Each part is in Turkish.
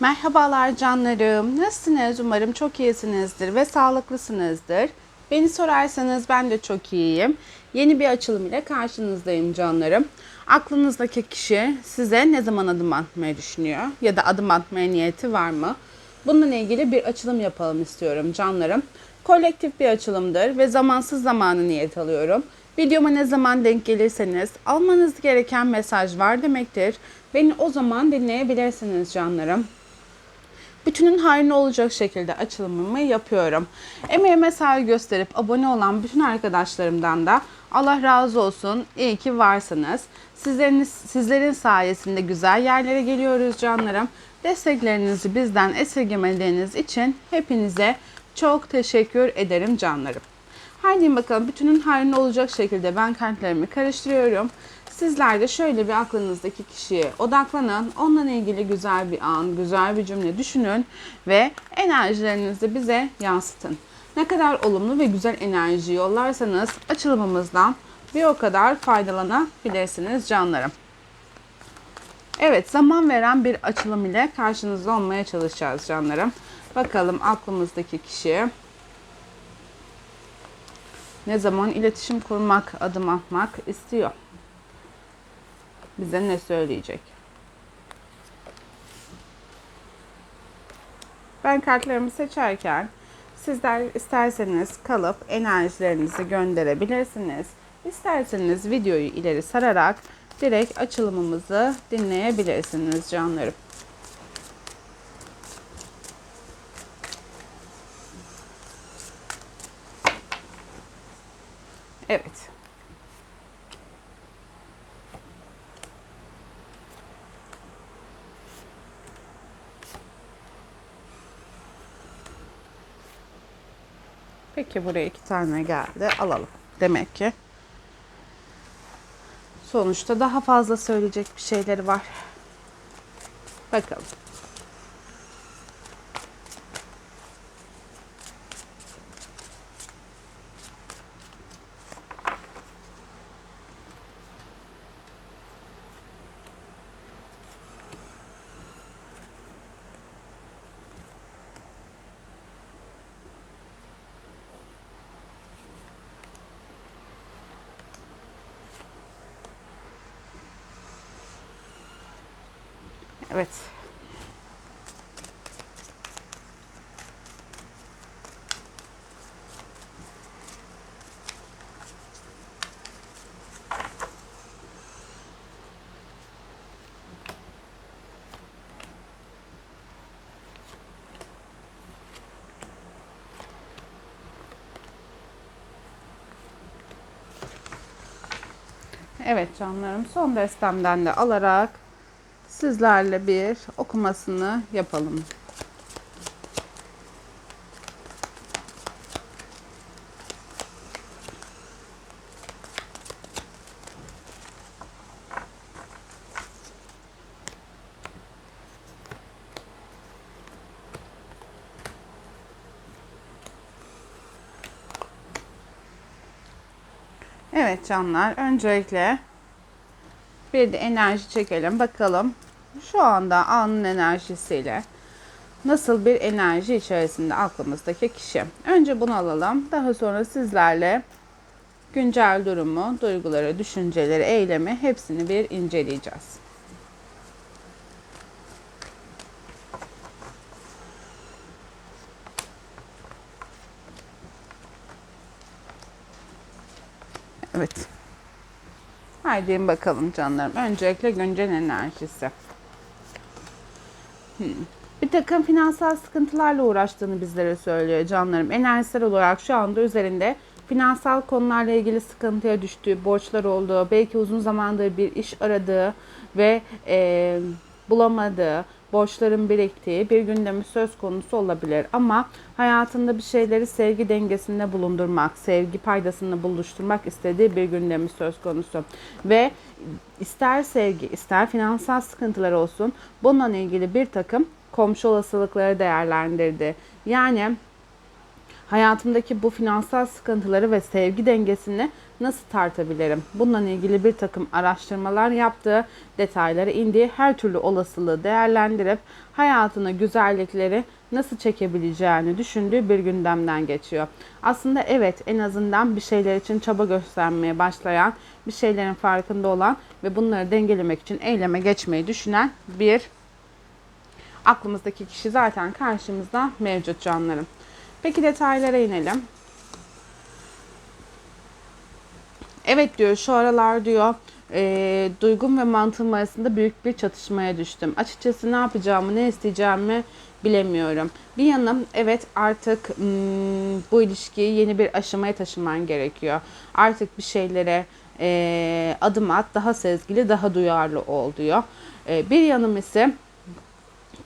Merhabalar canlarım. Nasılsınız? Umarım çok iyisinizdir ve sağlıklısınızdır. Beni sorarsanız ben de çok iyiyim. Yeni bir açılım ile karşınızdayım canlarım. Aklınızdaki kişi size ne zaman adım atmayı düşünüyor ya da adım atmaya niyeti var mı? Bununla ilgili bir açılım yapalım istiyorum canlarım. Kolektif bir açılımdır ve zamansız zamanı niyet alıyorum. Videoma ne zaman denk gelirseniz almanız gereken mesaj var demektir. Beni o zaman dinleyebilirsiniz canlarım bütünün hayrına olacak şekilde açılımımı yapıyorum. Emeğime saygı gösterip abone olan bütün arkadaşlarımdan da Allah razı olsun. İyi ki varsınız. Sizlerin, sizlerin sayesinde güzel yerlere geliyoruz canlarım. Desteklerinizi bizden esirgemediğiniz için hepinize çok teşekkür ederim canlarım. Haydi bakalım bütünün hayrına olacak şekilde ben kartlarımı karıştırıyorum. Sizler de şöyle bir aklınızdaki kişiye odaklanın. Onunla ilgili güzel bir an, güzel bir cümle düşünün ve enerjilerinizi bize yansıtın. Ne kadar olumlu ve güzel enerji yollarsanız açılımımızdan bir o kadar faydalanabilirsiniz canlarım. Evet, zaman veren bir açılım ile karşınızda olmaya çalışacağız canlarım. Bakalım aklımızdaki kişi ne zaman iletişim kurmak, adım atmak istiyor bize ne söyleyecek? Ben kartlarımı seçerken sizler isterseniz kalıp enerjilerinizi gönderebilirsiniz. İsterseniz videoyu ileri sararak direkt açılımımızı dinleyebilirsiniz canlarım. Evet. Peki buraya iki tane geldi. Alalım. Demek ki sonuçta daha fazla söyleyecek bir şeyleri var. Bakalım. Evet. Evet canlarım son destemden de alarak sizlerle bir okumasını yapalım. Evet canlar öncelikle bir de enerji çekelim bakalım şu anda anın enerjisiyle nasıl bir enerji içerisinde aklımızdaki kişi. Önce bunu alalım. Daha sonra sizlerle güncel durumu, duyguları, düşünceleri, eylemi hepsini bir inceleyeceğiz. Evet. Haydi bakalım canlarım. Öncelikle güncel enerjisi. Hmm. Bir takım finansal sıkıntılarla uğraştığını bizlere söylüyor canlarım. Enerjisel olarak şu anda üzerinde finansal konularla ilgili sıkıntıya düştüğü, borçlar olduğu, belki uzun zamandır bir iş aradığı ve e, bulamadığı, borçların biriktiği bir gündemi söz konusu olabilir. Ama hayatında bir şeyleri sevgi dengesinde bulundurmak, sevgi paydasında buluşturmak istediği bir gündemi söz konusu. Ve ister sevgi, ister finansal sıkıntılar olsun bununla ilgili bir takım komşu olasılıkları değerlendirdi. Yani Hayatımdaki bu finansal sıkıntıları ve sevgi dengesini nasıl tartabilirim? Bununla ilgili bir takım araştırmalar yaptığı, detaylara indiği her türlü olasılığı değerlendirip hayatına güzellikleri nasıl çekebileceğini düşündüğü bir gündemden geçiyor. Aslında evet en azından bir şeyler için çaba göstermeye başlayan, bir şeylerin farkında olan ve bunları dengelemek için eyleme geçmeyi düşünen bir aklımızdaki kişi zaten karşımızda mevcut canlarım. Peki detaylara inelim. Evet diyor şu aralar diyor e, duygum ve mantığım arasında büyük bir çatışmaya düştüm. Açıkçası ne yapacağımı ne isteyeceğimi bilemiyorum. Bir yanım evet artık hmm, bu ilişkiyi yeni bir aşamaya taşıman gerekiyor. Artık bir şeylere e, adım at, daha sezgili, daha duyarlı ol diyor. E, bir yanım ise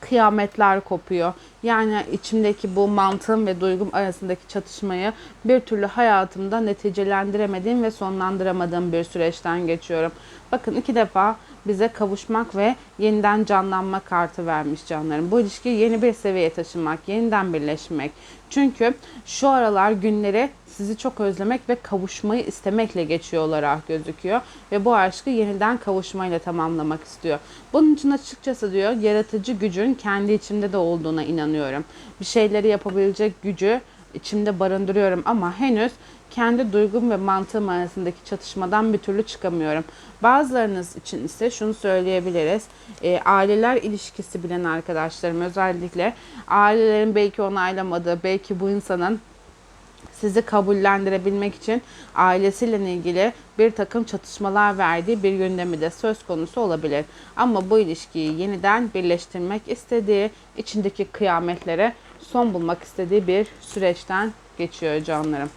kıyametler kopuyor. Yani içimdeki bu mantığım ve duygum arasındaki çatışmayı bir türlü hayatımda neticelendiremediğim ve sonlandıramadığım bir süreçten geçiyorum. Bakın iki defa bize kavuşmak ve yeniden canlanma kartı vermiş canlarım. Bu ilişkiyi yeni bir seviyeye taşımak, yeniden birleşmek. Çünkü şu aralar günleri sizi çok özlemek ve kavuşmayı istemekle geçiyor olarak gözüküyor. Ve bu aşkı yeniden kavuşmayla tamamlamak istiyor. Bunun için açıkçası diyor yaratıcı gücün kendi içimde de olduğuna inanıyorum. Bir şeyleri yapabilecek gücü içimde barındırıyorum ama henüz kendi duygum ve mantığım arasındaki çatışmadan bir türlü çıkamıyorum. Bazılarınız için ise şunu söyleyebiliriz. E, aileler ilişkisi bilen arkadaşlarım özellikle ailelerin belki onaylamadığı, belki bu insanın sizi kabullendirebilmek için ailesiyle ilgili bir takım çatışmalar verdiği bir gündemi de söz konusu olabilir. Ama bu ilişkiyi yeniden birleştirmek istediği, içindeki kıyametlere son bulmak istediği bir süreçten geçiyor canlarım.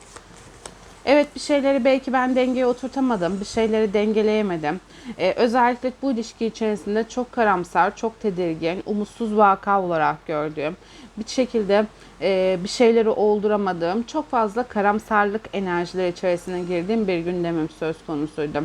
Evet bir şeyleri belki ben dengeye oturtamadım, bir şeyleri dengeleyemedim. Ee, özellikle bu ilişki içerisinde çok karamsar, çok tedirgin, umutsuz vaka olarak gördüğüm, bir şekilde e, bir şeyleri olduramadığım, çok fazla karamsarlık enerjileri içerisine girdiğim bir gündemim söz konusuydu.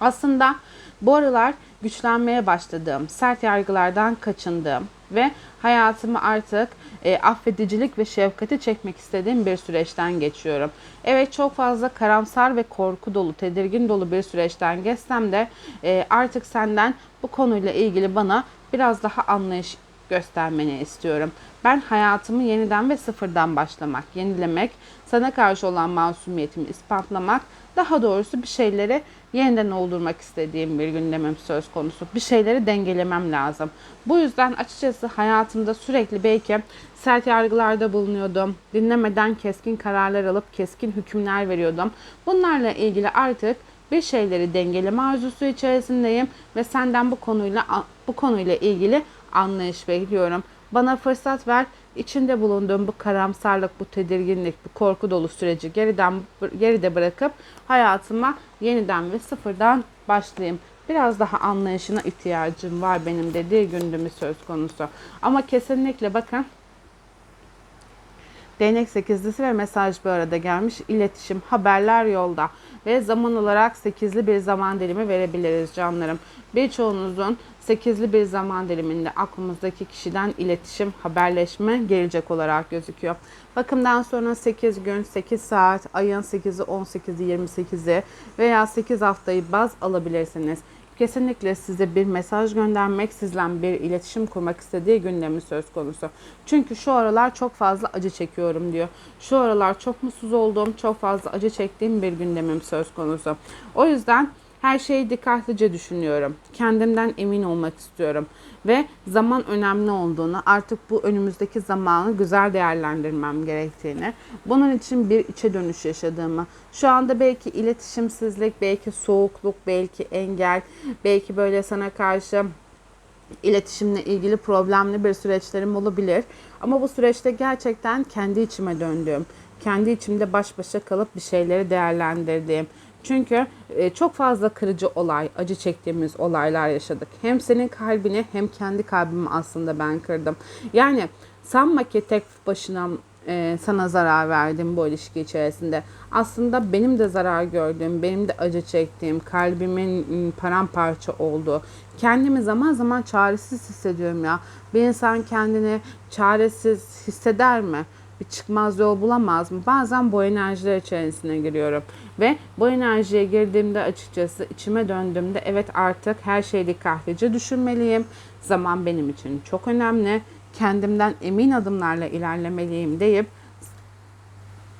Aslında bu aralar güçlenmeye başladığım, sert yargılardan kaçındığım ve hayatımı artık e, affedicilik ve şefkati çekmek istediğim bir süreçten geçiyorum. Evet çok fazla karamsar ve korku dolu, tedirgin dolu bir süreçten geçsem de e, artık senden bu konuyla ilgili bana biraz daha anlayış göstermeni istiyorum. Ben hayatımı yeniden ve sıfırdan başlamak, yenilemek, sana karşı olan masumiyetimi ispatlamak, daha doğrusu bir şeyleri yeniden oldurmak istediğim bir gündemim söz konusu. Bir şeyleri dengelemem lazım. Bu yüzden açıkçası hayatımda sürekli belki sert yargılarda bulunuyordum. Dinlemeden keskin kararlar alıp keskin hükümler veriyordum. Bunlarla ilgili artık bir şeyleri dengeleme arzusu içerisindeyim ve senden bu konuyla bu konuyla ilgili anlayış bekliyorum. Bana fırsat ver. İçinde bulunduğum bu karamsarlık, bu tedirginlik, bu korku dolu süreci geriden geride bırakıp hayatıma yeniden ve sıfırdan başlayayım. Biraz daha anlayışına ihtiyacım var benim dediği gündemi söz konusu. Ama kesinlikle bakın Değnek sekizlisi ve mesaj bir arada gelmiş. İletişim, haberler yolda ve zaman olarak sekizli bir zaman dilimi verebiliriz canlarım. Birçoğunuzun sekizli bir zaman diliminde aklımızdaki kişiden iletişim, haberleşme gelecek olarak gözüküyor. Bakımdan sonra 8 gün, 8 saat, ayın 8'i, 18'i, 28'i veya 8 haftayı baz alabilirsiniz kesinlikle size bir mesaj göndermek, sizle bir iletişim kurmak istediği gündemi söz konusu. Çünkü şu aralar çok fazla acı çekiyorum diyor. Şu aralar çok mutsuz olduğum, çok fazla acı çektiğim bir gündemim söz konusu. O yüzden her şeyi dikkatlice düşünüyorum. Kendimden emin olmak istiyorum. Ve zaman önemli olduğunu, artık bu önümüzdeki zamanı güzel değerlendirmem gerektiğini, bunun için bir içe dönüş yaşadığımı, şu anda belki iletişimsizlik, belki soğukluk, belki engel, belki böyle sana karşı iletişimle ilgili problemli bir süreçlerim olabilir. Ama bu süreçte gerçekten kendi içime döndüğüm, kendi içimde baş başa kalıp bir şeyleri değerlendirdiğim, çünkü e, çok fazla kırıcı olay, acı çektiğimiz olaylar yaşadık. Hem senin kalbini hem kendi kalbimi aslında ben kırdım. Yani sanma ki tek başına e, sana zarar verdim bu ilişki içerisinde. Aslında benim de zarar gördüğüm, benim de acı çektiğim, kalbimin paramparça olduğu, kendimi zaman zaman çaresiz hissediyorum ya. Bir insan kendini çaresiz hisseder mi? Bir çıkmaz yol bulamaz mı? Bazen bu enerjiler içerisine giriyorum. Ve bu enerjiye girdiğimde açıkçası içime döndüğümde evet artık her şeyi dikkatlice düşünmeliyim. Zaman benim için çok önemli. Kendimden emin adımlarla ilerlemeliyim deyip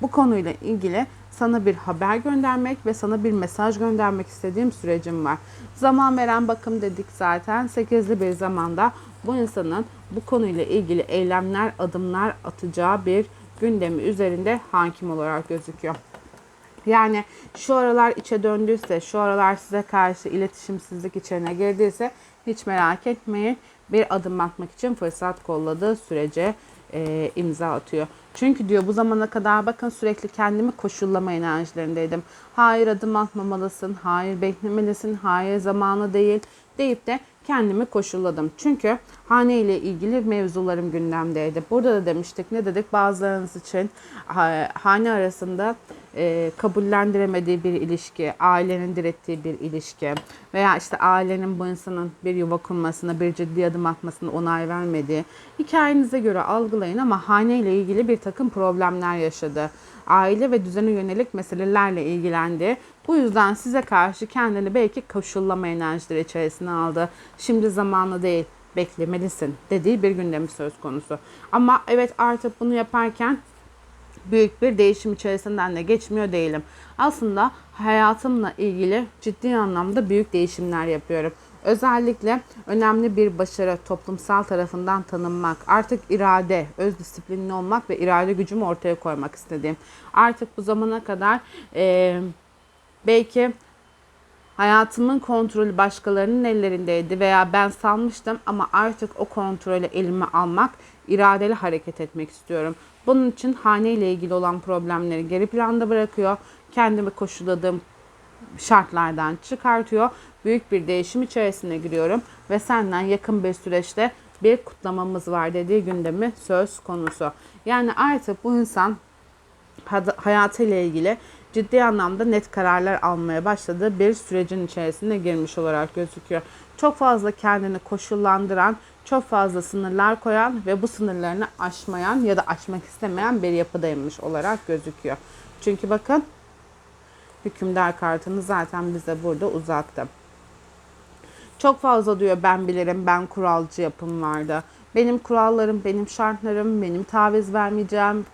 bu konuyla ilgili sana bir haber göndermek ve sana bir mesaj göndermek istediğim sürecim var. Zaman veren bakım dedik zaten. 8'li bir zamanda bu insanın bu konuyla ilgili eylemler, adımlar atacağı bir gündemi üzerinde hakim olarak gözüküyor. Yani şu aralar içe döndüyse, şu aralar size karşı iletişimsizlik içine girdiyse hiç merak etmeyin. Bir adım atmak için fırsat kolladığı sürece e, imza atıyor. Çünkü diyor bu zamana kadar bakın sürekli kendimi koşullama enerjilerindeydim. Hayır adım atmamalısın, hayır beklemelisin, hayır zamanı değil deyip de kendimi koşulladım. Çünkü hane ile ilgili mevzularım gündemdeydi. Burada da demiştik ne dedik bazılarınız için hane arasında e, kabullendiremediği bir ilişki, ailenin direttiği bir ilişki veya işte ailenin bu insanın bir yuva kurmasına, bir ciddi adım atmasına onay vermediği hikayenize göre algılayın ama hane ile ilgili bir takım problemler yaşadı. Aile ve düzene yönelik meselelerle ilgilendi. Bu yüzden size karşı kendini belki koşullama enerjileri içerisine aldı. Şimdi zamanı değil, beklemelisin dediği bir gündemi söz konusu. Ama evet artık bunu yaparken büyük bir değişim içerisinden de geçmiyor değilim. Aslında hayatımla ilgili ciddi anlamda büyük değişimler yapıyorum. Özellikle önemli bir başarı toplumsal tarafından tanınmak, artık irade, öz disiplinli olmak ve irade gücümü ortaya koymak istediğim. Artık bu zamana kadar e, belki hayatımın kontrolü başkalarının ellerindeydi veya ben salmıştım ama artık o kontrolü elime almak, iradeli hareket etmek istiyorum. Bunun için hane ile ilgili olan problemleri geri planda bırakıyor. Kendimi koşulladığım şartlardan çıkartıyor. Büyük bir değişim içerisine giriyorum ve senden yakın bir süreçte bir kutlamamız var dediği gündemi söz konusu. Yani artık bu insan hayatıyla ilgili ciddi anlamda net kararlar almaya başladığı bir sürecin içerisine girmiş olarak gözüküyor. Çok fazla kendini koşullandıran, çok fazla sınırlar koyan ve bu sınırlarını aşmayan ya da aşmak istemeyen bir yapıdaymış olarak gözüküyor. Çünkü bakın hükümdar kartını zaten bize burada uzattı. Çok fazla diyor ben bilirim, ben kuralcı yapım vardı. Benim kurallarım, benim şartlarım, benim taviz vermeyeceğim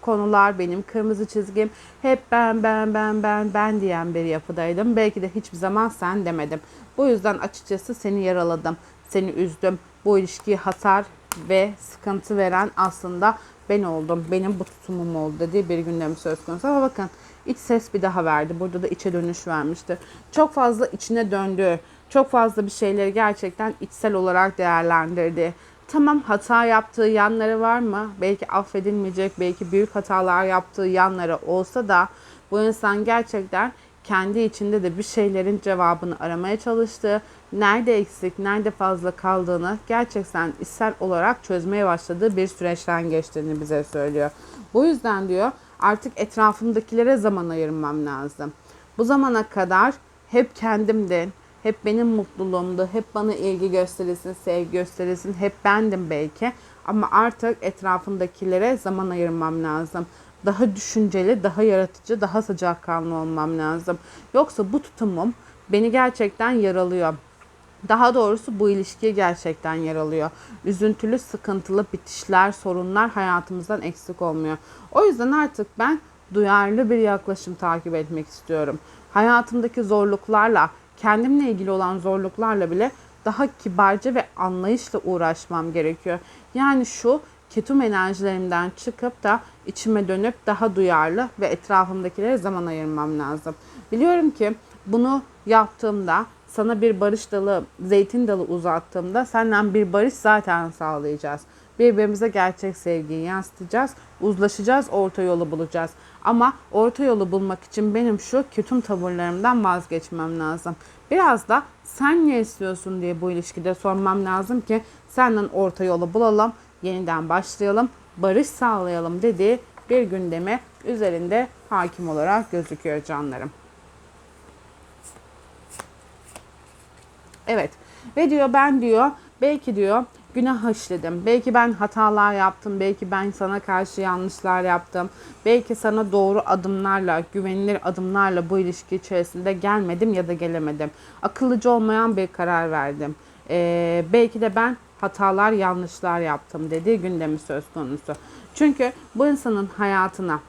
konular, benim kırmızı çizgim. Hep ben, ben, ben, ben, ben diyen bir yapıdaydım. Belki de hiçbir zaman sen demedim. Bu yüzden açıkçası seni yaraladım, seni üzdüm. Bu ilişkiyi hasar ve sıkıntı veren aslında ben oldum. Benim bu tutumum oldu dediği bir gündem söz konusu. Ama bakın iç ses bir daha verdi. Burada da içe dönüş vermiştir. Çok fazla içine döndü. Çok fazla bir şeyleri gerçekten içsel olarak değerlendirdi. Tamam hata yaptığı yanları var mı? Belki affedilmeyecek, belki büyük hatalar yaptığı yanları olsa da bu insan gerçekten kendi içinde de bir şeylerin cevabını aramaya çalıştı. Nerede eksik, nerede fazla kaldığını gerçekten içsel olarak çözmeye başladığı bir süreçten geçtiğini bize söylüyor. Bu yüzden diyor artık etrafımdakilere zaman ayırmam lazım. Bu zamana kadar hep kendimden, hep benim mutluluğumdu, hep bana ilgi gösterilsin, sevgi gösterilsin, hep bendim belki. Ama artık etrafımdakilere zaman ayırmam lazım. Daha düşünceli, daha yaratıcı, daha sıcakkanlı olmam lazım. Yoksa bu tutumum beni gerçekten yaralıyor. Daha doğrusu bu ilişkiyi gerçekten yaralıyor. Üzüntülü, sıkıntılı bitişler, sorunlar hayatımızdan eksik olmuyor. O yüzden artık ben duyarlı bir yaklaşım takip etmek istiyorum. Hayatımdaki zorluklarla, kendimle ilgili olan zorluklarla bile daha kibarca ve anlayışla uğraşmam gerekiyor. Yani şu ketum enerjilerimden çıkıp da içime dönüp daha duyarlı ve etrafımdakilere zaman ayırmam lazım. Biliyorum ki bunu yaptığımda sana bir barış dalı, zeytin dalı uzattığımda senden bir barış zaten sağlayacağız. Birbirimize gerçek sevgiyi yansıtacağız, uzlaşacağız, orta yolu bulacağız. Ama orta yolu bulmak için benim şu kötüm tavırlarımdan vazgeçmem lazım. Biraz da sen ne istiyorsun diye bu ilişkide sormam lazım ki senden orta yolu bulalım, yeniden başlayalım, barış sağlayalım dediği bir gündeme üzerinde hakim olarak gözüküyor canlarım. Evet ve diyor ben diyor belki diyor günah işledim. Belki ben hatalar yaptım. Belki ben sana karşı yanlışlar yaptım. Belki sana doğru adımlarla, güvenilir adımlarla bu ilişki içerisinde gelmedim ya da gelemedim. Akıllıcı olmayan bir karar verdim. Ee, belki de ben hatalar, yanlışlar yaptım dediği gündemi söz konusu. Çünkü bu insanın hayatına,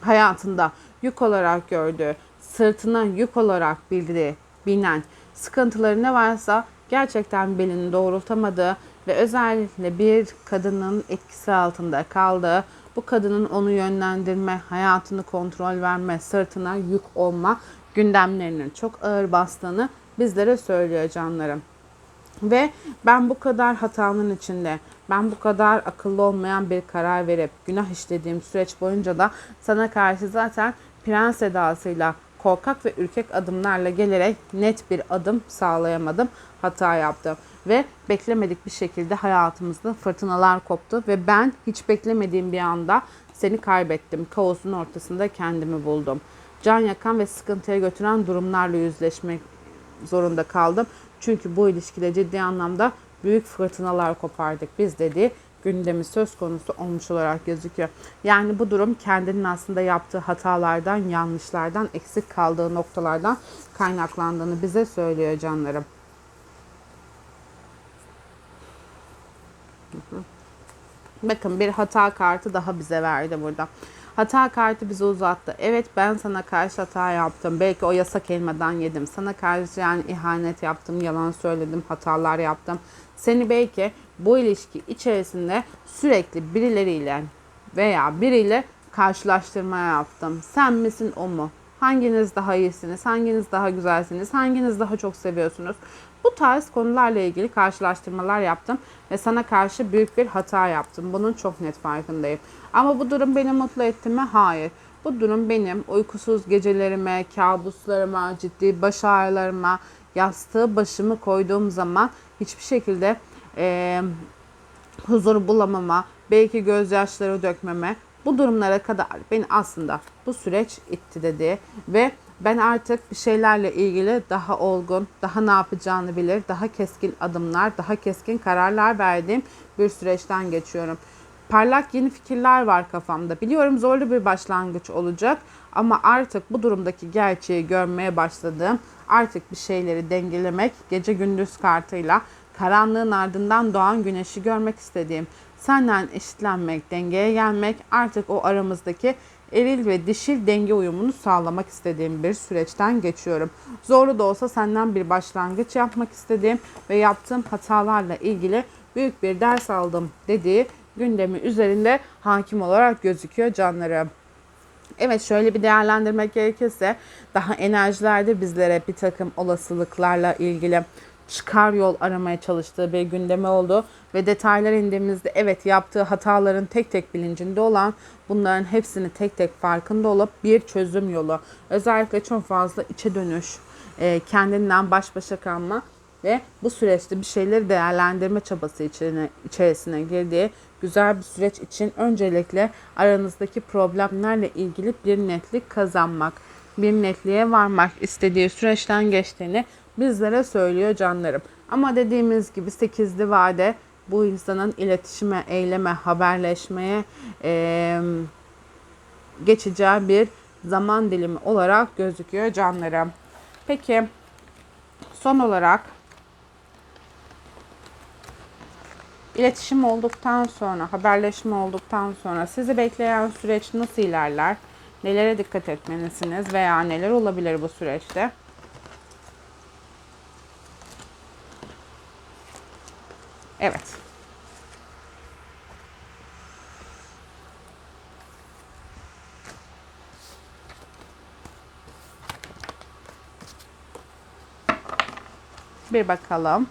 hayatında yük olarak gördüğü, sırtına yük olarak bildiği, binen sıkıntıları ne varsa gerçekten belini doğrultamadığı ve özellikle bir kadının etkisi altında kaldığı, bu kadının onu yönlendirme, hayatını kontrol verme, sırtına yük olma gündemlerinin çok ağır bastığını bizlere söylüyor canlarım. Ve ben bu kadar hatanın içinde, ben bu kadar akıllı olmayan bir karar verip günah işlediğim süreç boyunca da sana karşı zaten prens edasıyla korkak ve ürkek adımlarla gelerek net bir adım sağlayamadım. Hata yaptım ve beklemedik bir şekilde hayatımızda fırtınalar koptu ve ben hiç beklemediğim bir anda seni kaybettim. Kaosun ortasında kendimi buldum. Can yakan ve sıkıntıya götüren durumlarla yüzleşmek zorunda kaldım. Çünkü bu ilişkide ciddi anlamda büyük fırtınalar kopardık biz dedi gündemi söz konusu olmuş olarak gözüküyor. Yani bu durum kendinin aslında yaptığı hatalardan, yanlışlardan, eksik kaldığı noktalardan kaynaklandığını bize söylüyor canlarım. Bakın bir hata kartı daha bize verdi burada. Hata kartı bize uzattı. Evet ben sana karşı hata yaptım. Belki o yasak elmadan yedim. Sana karşı yani ihanet yaptım, yalan söyledim, hatalar yaptım. Seni belki bu ilişki içerisinde sürekli birileriyle veya biriyle karşılaştırma yaptım. Sen misin o mu? Hanginiz daha iyisiniz? Hanginiz daha güzelsiniz? Hanginiz daha çok seviyorsunuz? Bu tarz konularla ilgili karşılaştırmalar yaptım ve sana karşı büyük bir hata yaptım. Bunun çok net farkındayım. Ama bu durum beni mutlu etti mi? Hayır. Bu durum benim uykusuz gecelerime, kabuslarıma, ciddi baş ağrılarıma, yastığı başımı koyduğum zaman hiçbir şekilde e, huzur bulamama, belki gözyaşları dökmeme bu durumlara kadar beni aslında bu süreç itti dedi ve ben artık bir şeylerle ilgili daha olgun, daha ne yapacağını bilir, daha keskin adımlar, daha keskin kararlar verdiğim bir süreçten geçiyorum. Parlak yeni fikirler var kafamda. Biliyorum zorlu bir başlangıç olacak ama artık bu durumdaki gerçeği görmeye başladığım, artık bir şeyleri dengelemek, gece gündüz kartıyla karanlığın ardından doğan güneşi görmek istediğim, senden eşitlenmek, dengeye gelmek, artık o aramızdaki eril ve dişil denge uyumunu sağlamak istediğim bir süreçten geçiyorum. Zorlu da olsa senden bir başlangıç yapmak istediğim ve yaptığım hatalarla ilgili büyük bir ders aldım dediği gündemi üzerinde hakim olarak gözüküyor canlarım. Evet şöyle bir değerlendirmek gerekirse daha enerjilerde bizlere bir takım olasılıklarla ilgili çıkar yol aramaya çalıştığı bir gündeme oldu. Ve detaylar indiğimizde evet yaptığı hataların tek tek bilincinde olan bunların hepsini tek tek farkında olup bir çözüm yolu. Özellikle çok fazla içe dönüş e, kendinden baş başa kalma ve bu süreçte bir şeyleri değerlendirme çabası içine, içerisine girdiği güzel bir süreç için öncelikle aranızdaki problemlerle ilgili bir netlik kazanmak, bir netliğe varmak istediği süreçten geçtiğini bizlere söylüyor canlarım. Ama dediğimiz gibi 8'li vade bu insanın iletişime, eyleme, haberleşmeye e, geçeceği bir zaman dilimi olarak gözüküyor canlarım. Peki son olarak iletişim olduktan sonra, haberleşme olduktan sonra sizi bekleyen süreç nasıl ilerler? Nelere dikkat etmelisiniz veya neler olabilir bu süreçte? Evet. Bir bakalım.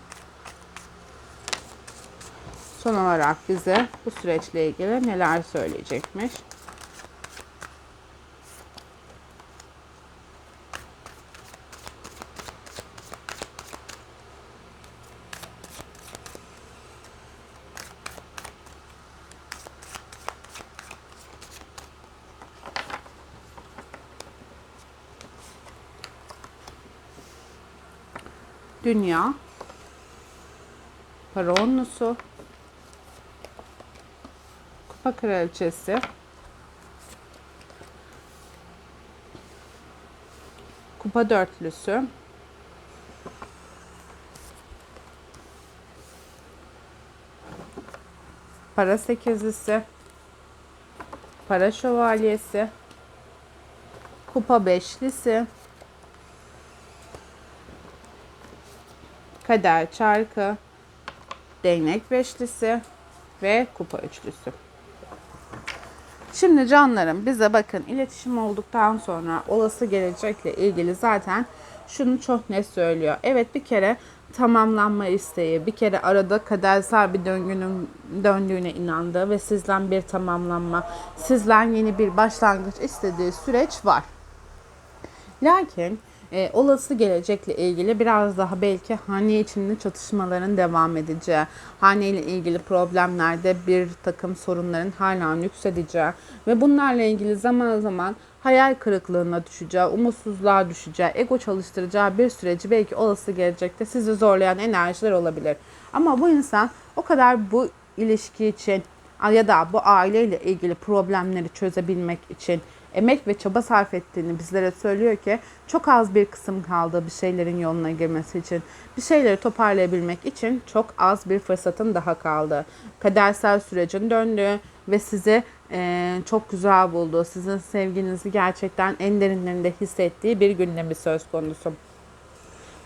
Son olarak bize bu süreçle ilgili neler söyleyecekmiş. Dünya Para onlusu. Kupa kraliçesi. Kupa dörtlüsü. Para sekizlisi. Para şövalyesi. Kupa beşlisi. Kader çarkı. Değnek beşlisi. Ve kupa üçlüsü. Şimdi canlarım bize bakın iletişim olduktan sonra olası gelecekle ilgili zaten şunu çok net söylüyor. Evet bir kere tamamlanma isteği, bir kere arada kadersel bir döngünün döndüğüne inandı ve sizden bir tamamlanma, sizden yeni bir başlangıç istediği süreç var. Lakin e, olası gelecekle ilgili biraz daha belki hane içinde çatışmaların devam edeceği, hane ile ilgili problemlerde bir takım sorunların hala yükseleceği ve bunlarla ilgili zaman zaman hayal kırıklığına düşeceği, umutsuzluğa düşeceği, ego çalıştıracağı bir süreci belki olası gelecekte sizi zorlayan enerjiler olabilir. Ama bu insan o kadar bu ilişki için ya da bu aileyle ilgili problemleri çözebilmek için emek ve çaba sarf ettiğini bizlere söylüyor ki çok az bir kısım kaldı bir şeylerin yoluna girmesi için. Bir şeyleri toparlayabilmek için çok az bir fırsatın daha kaldı. Kadersel sürecin döndüğü ve sizi e, çok güzel bulduğu, sizin sevginizi gerçekten en derinlerinde hissettiği bir gündemi söz konusu.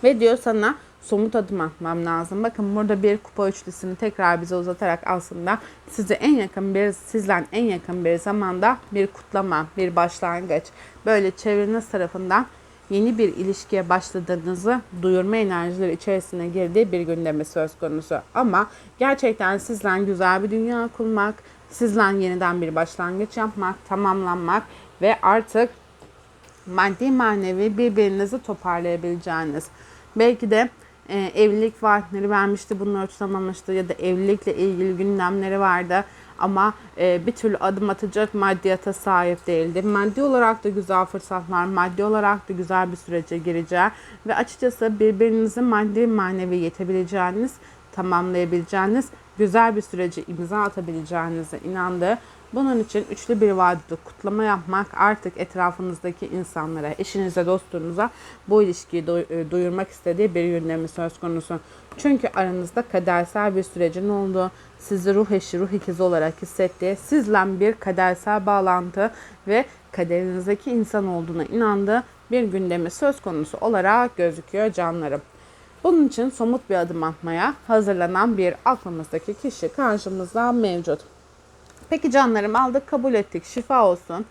Ve diyor sana somut adım atmam lazım. Bakın burada bir kupa üçlüsünü tekrar bize uzatarak aslında size en yakın bir sizden en yakın bir zamanda bir kutlama, bir başlangıç, böyle çevreniz tarafından yeni bir ilişkiye başladığınızı duyurma enerjileri içerisine girdiği bir gündemi söz konusu. Ama gerçekten sizden güzel bir dünya kurmak, sizden yeniden bir başlangıç yapmak, tamamlanmak ve artık maddi manevi birbirinizi toparlayabileceğiniz. Belki de e, evlilik vaatleri vermişti, bunları tutamamıştı ya da evlilikle ilgili gündemleri vardı ama e, bir türlü adım atacak maddiyata sahip değildi. Maddi olarak da güzel fırsatlar, maddi olarak da güzel bir sürece gireceği ve açıkçası birbirinizi maddi manevi yetebileceğiniz, tamamlayabileceğiniz güzel bir süreci imza atabileceğinize inandı. Bunun için üçlü bir vadide kutlama yapmak artık etrafınızdaki insanlara, eşinize, dostunuza bu ilişkiyi e, duyurmak istediği bir gündemi söz konusu. Çünkü aranızda kadersel bir sürecin olduğu, sizi ruh eşi, ruh ikizi olarak hissettiği, sizle bir kadersel bağlantı ve kaderinizdeki insan olduğuna inandığı bir gündemi söz konusu olarak gözüküyor canlarım. Bunun için somut bir adım atmaya hazırlanan bir aklımızdaki kişi karşımızda mevcut. Peki canlarım aldık kabul ettik şifa olsun.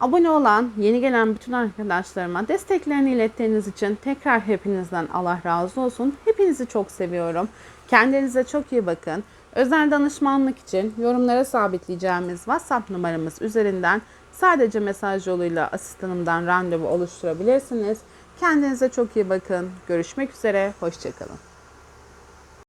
Abone olan yeni gelen bütün arkadaşlarıma desteklerini ilettiğiniz için tekrar hepinizden Allah razı olsun. Hepinizi çok seviyorum. Kendinize çok iyi bakın. Özel danışmanlık için yorumlara sabitleyeceğimiz WhatsApp numaramız üzerinden sadece mesaj yoluyla asistanımdan randevu oluşturabilirsiniz. Kendinize çok iyi bakın. Görüşmek üzere. Hoşçakalın.